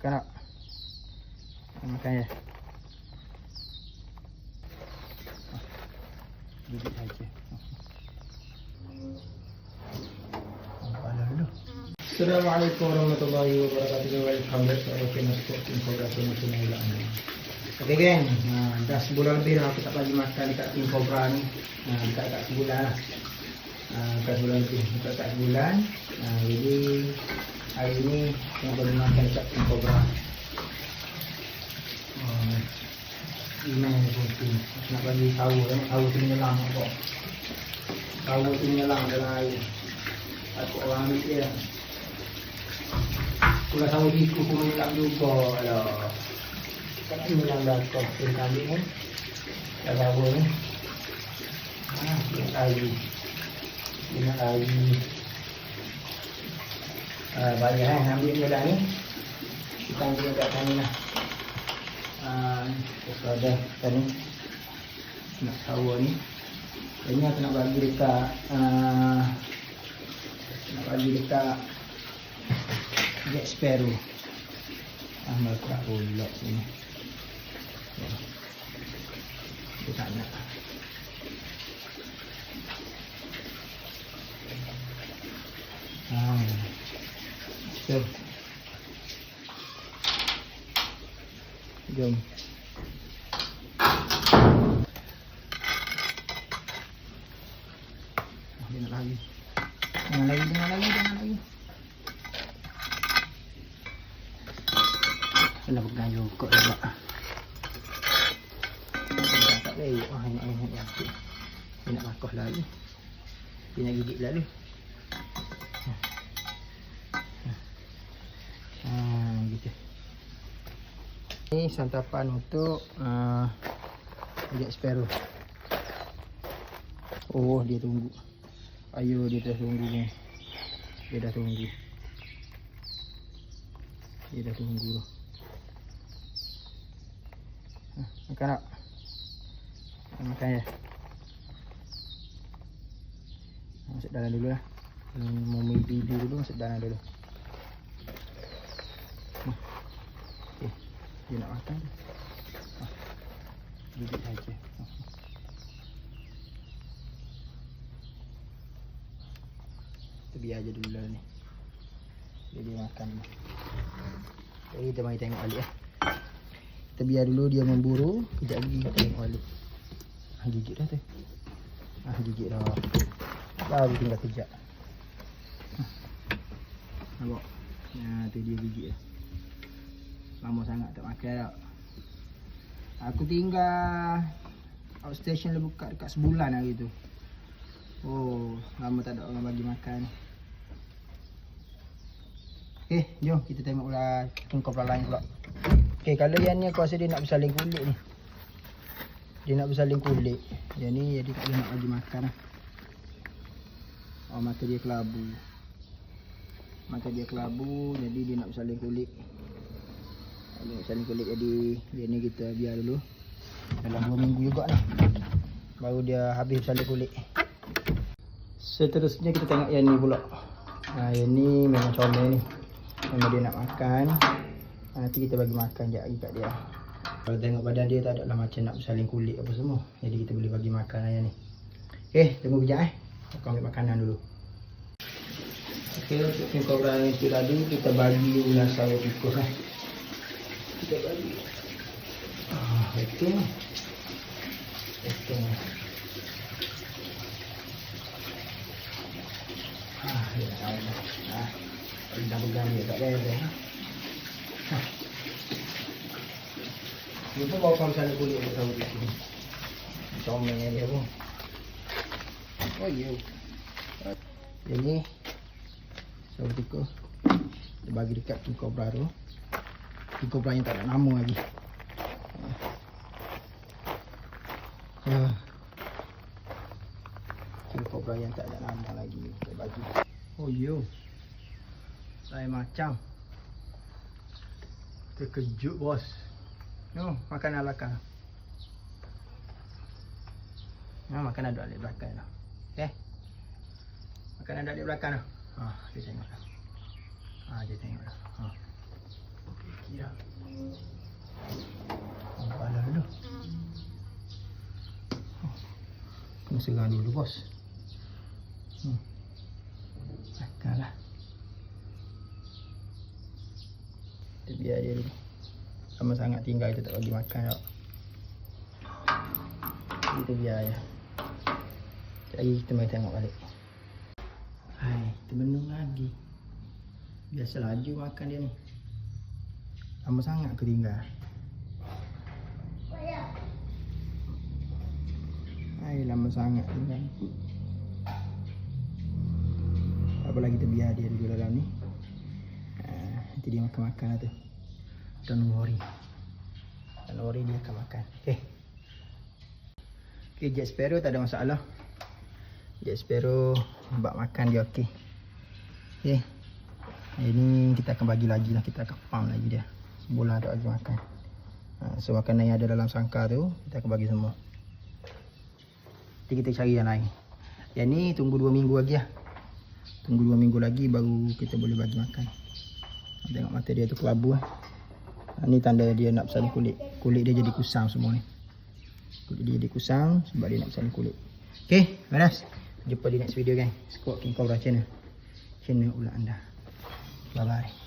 Makan tak? Makan ya? Gigit saja. Assalamualaikum warahmatullahi wabarakatuh. Welcome back to Open Sport Infography Nasional Anda. Okey geng, nah, dah sebulan lebih dah aku tak lagi makan dekat Tim Cobra ni. Nah, dekat dekat sebulan lah. Nah, dekat sebulan lebih, dekat dekat sebulan. Nah, jadi hari ni nak bagi makan dekat Tim Cobra. Oh, email ni pun tu. Nak bagi tahu, eh, tahu tu menyelam kok. Tahu tu menyelam dalam air. Takut orang ambil dia. Kalau tahu biku pun menyelam juga. Alah. Kan ini yang dah kau pilih kambing ni. Dah tahu ni. Ah, dia nak lagi. Ah, banyak kan ambil dia dah ni. Kita ambil kat sana lah. Ah, terus ada kan ni. Nak tahu ni. Ini aku nak bagi dekat ah, nak bagi dekat Jack Sparrow. Ah, mereka pula sini. Dia tak nak. Ah. Jom. Jom. Ah, Dia nak lagi. Jangan lagi, jangan lagi, jangan lagi. Kena pegang juga juga. Tak boleh. Wah, nak nak nak. Dia nak makoh lagi. Dia nak gigit lagi. Ah, Ini santapan untuk uh, Jack Sparrow. Oh, dia tunggu. Ayo dia dah tunggu ni. Dia dah tunggu. Dia dah tunggu. Ha, makan tak? Makan ya. Masuk dalam dulu lah. Hmm, mau bibi dulu masuk dalam dulu. Hmm. Okay. Dia nak makan. Ha. Gigit saja. Ha. Kita biar aja dulu lah ni. Dia dia makan. Jadi kita mari tengok balik eh. Kita biar dulu dia memburu. Kejap lagi kita tengok balik. Ha, gigit dah tu. Ha, gigit dah. Baru tinggal kejap. Ha. Nampak? Ya, tu dia gigit dah. Lama sangat tak makan tak. Aku tinggal outstation dah buka dekat sebulan hari tu. Oh, lama tak ada orang bagi makan. Okay, jom kita tengok pula king cobra lain pula. Okay, kalau yang ni aku rasa dia nak bersaling kulit ni. Dia nak bersaling kulit. Yang ni jadi tak boleh nak bagi makan lah. Oh, mata dia kelabu. Mata dia kelabu, jadi dia nak bersaling kulit. Nak bersaling kulit jadi dia ni kita biar dulu. Dalam 2 minggu juga lah. Baru dia habis bersaling kulit. Seterusnya kita tengok yang ni pula. Ha, yang ni memang comel ni. Memang dia nak makan. Ha, nanti kita bagi makan je lagi kat dia. Kalau tengok badan dia tak adalah macam nak bersaling kulit apa semua. Jadi kita boleh bagi makan yang ni. Okay, tunggu kejap eh. Aku ambil makanan dulu. Okay, untuk king cobra yang tadi kita bagi ulas sawo tikus lah. Kita bagi. Ah, itu. Itu. Ah, ya Allah. Ah, pegang-pegang dia tak boleh dah. Ah. Dia pun bawa kawan sana kulit dia tahu di sini. Comelnya dia pun. Oh iya. Ini sawo tikus. Dia bagi dekat king cobra tu. Cobra yang tak ada nama lagi. Ah. King cobra yang tak ada nama lagi kita bagi. Oh yo. Saya macam terkejut bos. No, makan ala belakang. Ha, makan ada di belakang dah. Eh. Makan ada di belakang dah. Ha, dia tengok dah. Ha, dia tengok dah. Ha. Ya. Balas dulu. Hmm. Kena serang dulu bos. Hmm. Takkanlah. Kita biar dia dulu. Lama sangat tinggal kita tak bagi makan tak. Kita biar je. Sekejap lagi kita mari tengok balik. Hai, terbenung lagi. Biasa laju makan dia ni. Lama sangat ke tinggal. Hai, lama sangat tinggal. Tak apalah kita biar dia dulu dalam ni. Ha, nanti dia makan-makan lah tu. Don't worry. Don't worry dia akan makan. Okay. Okay, Jack Sparrow tak ada masalah. Jack Sparrow bak makan dia okey. Okay. Ini kita akan bagi lagi lah. Kita akan pump lagi dia. Sebulan tak bagi makan. Ha, so makanan yang ada dalam sangkar tu, kita akan bagi semua. Nanti kita cari yang lain. Yang ni tunggu 2 minggu lagi lah. Tunggu 2 minggu lagi baru kita boleh bagi makan. Tengok mata dia tu kelabu lah. Ha, ni tanda dia nak bersalin kulit. Kulit dia jadi kusam semua ni. Kulit dia jadi kusam sebab dia nak bersalin kulit. Okay, beres. Jumpa di next video kan. Squad King Cobra channel. Channel ulat anda. Bye bye.